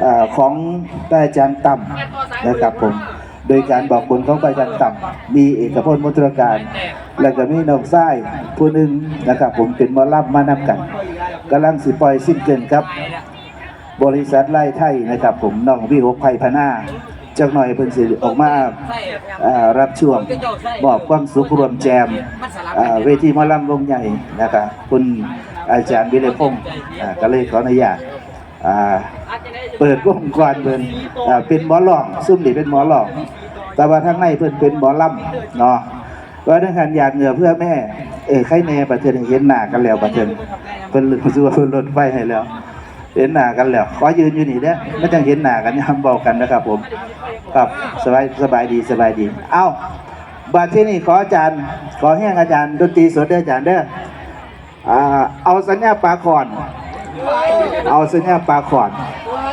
เออของได้อาจารย์ต่ำนะครับผมโดยการบอกบุญของพระอาจารย์ต่ำมีเอกพลมุตรการ แล้วก็มีน้องไส้ผู้หนึ่งนะครับผมเป็นมอลับมานำกันกำลังสิปล่อยสิ้นเกินครับ บริษัทไล่ไทยนะครับ ผมน้องพี่หกไผ่พนาจักหน่อยเพิ่นสิออกมารับช่วงมอบความสุขรวมแจมเวทีมอลำวงใหญ่นะครับคุณอาจารย์วิเลพงศ์ก็เลยขออนุญาต เปิดวงกรเพิ่นอ่าเป็นหมอหลองซุ่มนี่เป็นหมอหลองแต่ว่าทางในเพิ่นเป็นหมอลำเนาะว่าดังการหยาดเหงื่อเพื่อแม่ เออใครแน่ประเทศเห็นหน้ากันแล้วประเทศเพิ่นรู้สึกว่าเพิ่นลดไฟให้แล้ว เห็นหน้ากันแล้วขอยืนอยู่นี่เด้อไม่ต้องเห็นหน้ากันยามบอกกันนะครับผมครับสบายสบายดีสบายดี เอ้าบัดที่นี่ขออาจารย์ ขอแห้งอาจารย์ดนตรีสดเด้ออาจารย์เด้ออ่าเอาสัญญาปลาขอน เอาสัญญาปลาขอน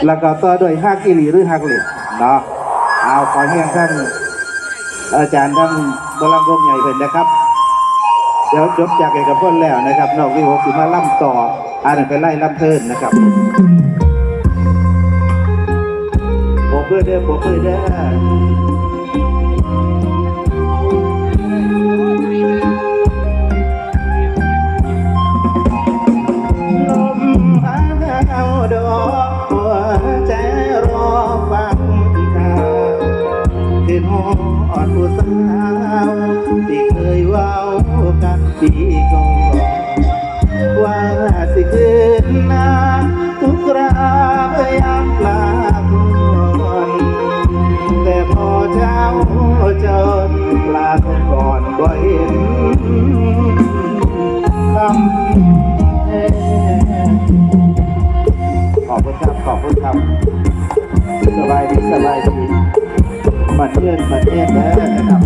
แล้วก็ต่อด้วยฮักอีหลีหรือหักเหล็กเนาะเอาขอแห้งท่านอาจารย์ท่านบรังกรมใหญ่เพ็นนะครับ เดี๋ยวจบจากเอกพจน์แล้วนะครับ นอกที่หกสิมาล่ำต่ออันนั้นไปไล่ล่ำเทินนะครับโบกเพื่อเด้อโบกเพื่อเด้อ อดผู้สาวที่เคยเว้ากันปีก่อนว่าสิคืนน้ำทุกราพยายามลาก่อนแต่พอเจ้าจนลาก่อนบ่เห็นคำขอบคุณครับ ขอบคุณครับ สบายดี สบายดี มาเทือนมาเทือนแล้อครับ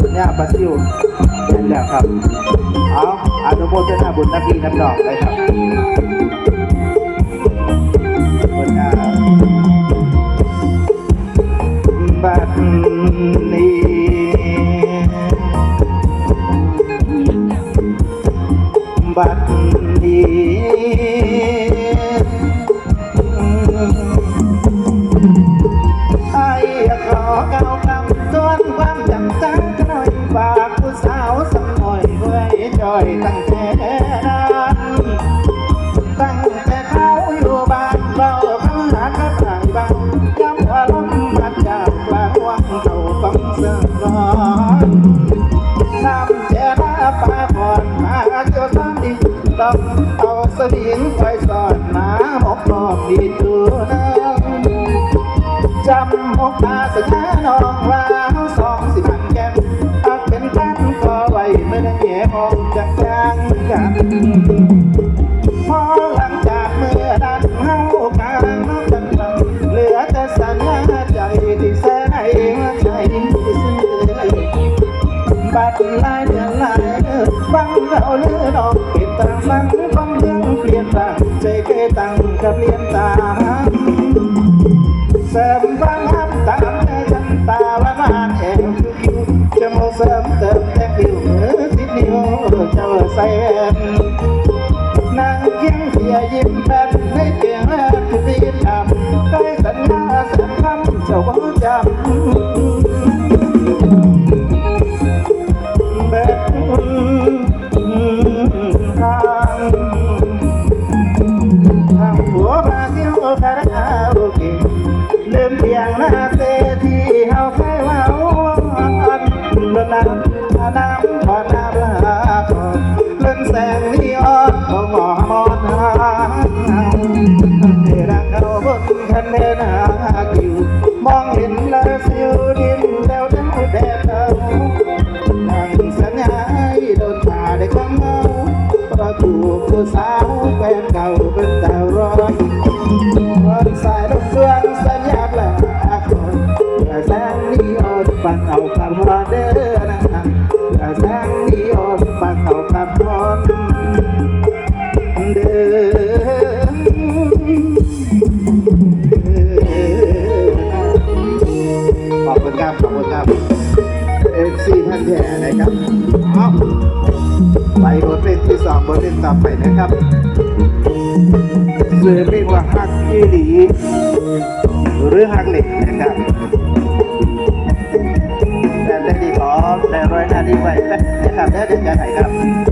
สุญญาปลาซิวเป็นแล้วครับ เอาอนุโมทนาบุญนักกีน้ำดอกเลยครับบุญนาบัด บัดลายเดือนลายฟังเราเลือดอกเปลี่ยนตามมันต้องเรื่องเปลี่ยนตามใจ คันเดนาคิวมองเห็นแล้วสิวดินแล้วเท้าแดดเอาดังสัญญาให้โดนตาได้ความเมาประตูผู้สาวแฟนเก่าเป็นแต่รอยวันสายลมดวงสัญญา ครับขอบคุณครับเอฟซีพันแท้นะครับเอาไปบทเพลงที่สองบทเพลงต่อไปนะครับเลยเรียกว่าฮักอีหลีหรือฮักเหล็กนะครับแต่ได้ดีขอแต่ร้อยหน้าดีไว้นะครับเดี๋ยวเดี๋ยวจะไหนครับ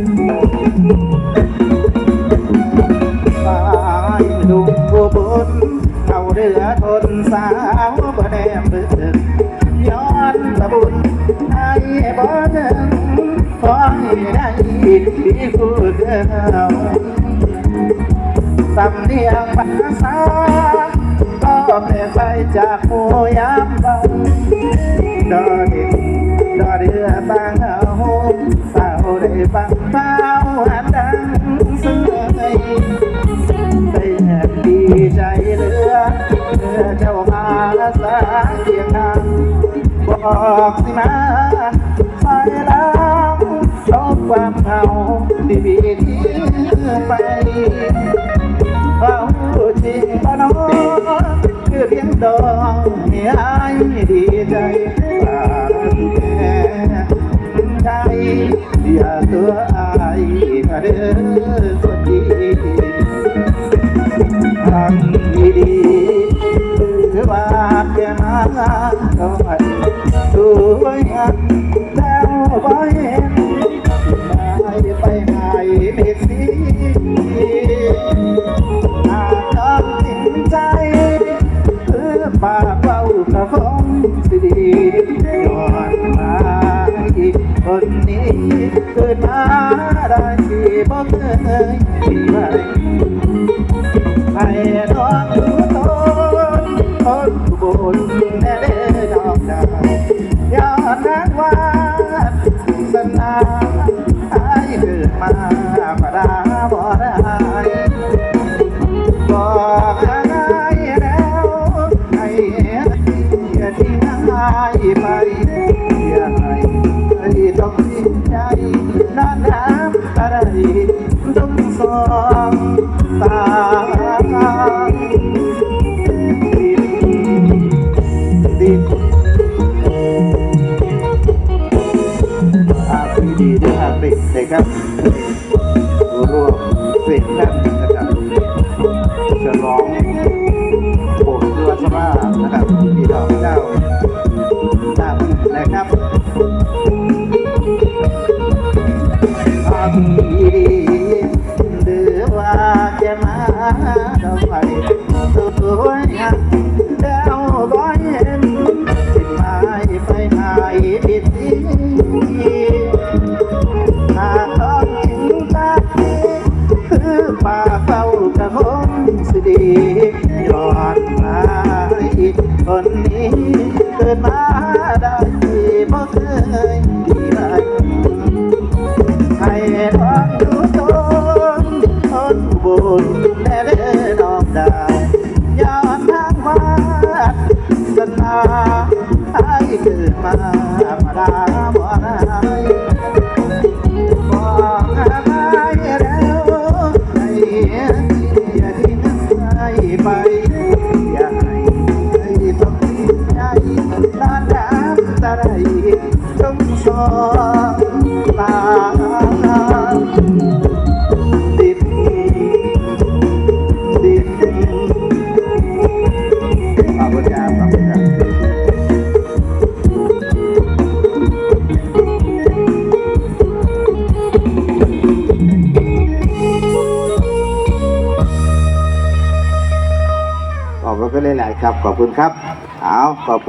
สำเนียงภาษาก็เปลี่ยนไปจากผู้ยามบังดอดิกดอเดือสร้างเอาสาวได้ฟังเฝ้าหันดังเสื่อยได้แอบดีใจเหลือเรือเจ้ามาสาเคียงทางบอกสิมา ที่มีที่ไปเอาจริงปะน้องคือเพียงดองให้อายดีใจฝากแค่ใจอย่าตัวอายถ้าเด้อคนดีทำดีากเบากระฟงสิดีย้อนมาอีกคนนี้เกิดมาได้ที่บ่เคยมีไว้ให้น้องดูตนคนบุญแน่เด้อดอกดาวย้อนนักว่าสนาให้เกิดมาปดา ไปอย่าให้ใครต้องสิ้นใจนานน้ำอะไรต้องสองตา มาดอ นแน่เด้อน้องดาวย้อนทางวาสนาให้เกิดมามาดาบ่ได้บอกอะไรแล้วให้อย่ทิ้งให้ไปอย่าให้ให้ต้องใจนานน้ำตาไหลต้องสอง ขอบคุณครับขอบคุณครับขอบคุณหลายๆครับ ขอบคุณครับ เอาขอบคุณ